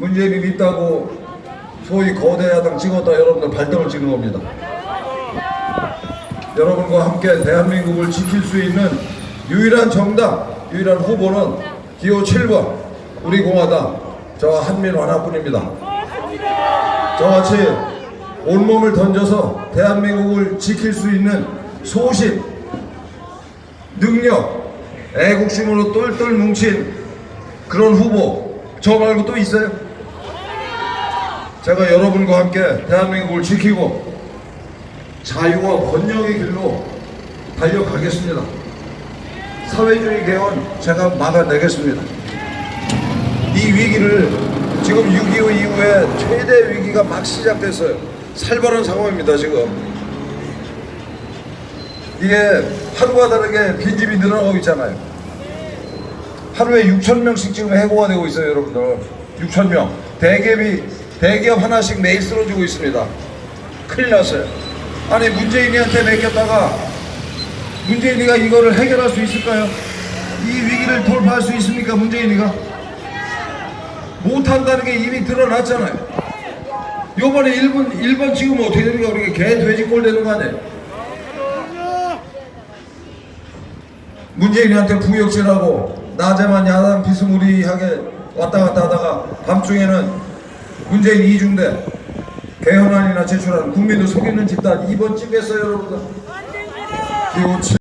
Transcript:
문재인이 믿다고 소위 거대 야당 찍었다 여러분들 발등을 찍는 겁니다. 여러분과 함께 대한민국을 지킬 수 있는 유일한 정당, 유일한 후보는 기호 7번 우리 공화당 저 한민호 하나뿐입니다. 저같이 온몸을 던져서 대한민국을 지킬 수 있는 소신, 능력, 애국심으로 똘똘 뭉친 그런 후보 저 말고 또 있어요? 제가 여러분과 함께 대한민국을 지키고 자유와 번영의 길로 달려가겠습니다. 사회주의 개헌 제가 막아내겠습니다. 이 위기를 지금 6.25 이후에 최대 위기가 막 시작됐어요. 살벌한 상황입니다, 지금. 이게 하루가 다르게 빈집이 늘어나고 있잖아요. 하루에 6천 명씩 지금 해고가 되고 있어요, 여러분들. 6천 명. 대개비 대기업 하나씩 매일 쓰러지고 있습니다. 큰일 났어요. 아니 문재인이한테 맡겼다가 문재인이가 이거를 해결할 수 있을까요? 이 위기를 돌파할 수 있습니까? 문재인이가 못한다는 게 이미 드러났잖아요. 요번에 1번, 1번 지금 어떻게 되는 거야? 우리 개, 돼지 꼴 되는 거 아니에요? 문재인한테 부역질하고 낮에만 야당 비스무리하게 왔다 갔다 하다가 밤중에는 문재인 이중대 개헌안이나 제출하는 국민을 속이는 집단 이번 찍겠어요 여러분들. 기호 7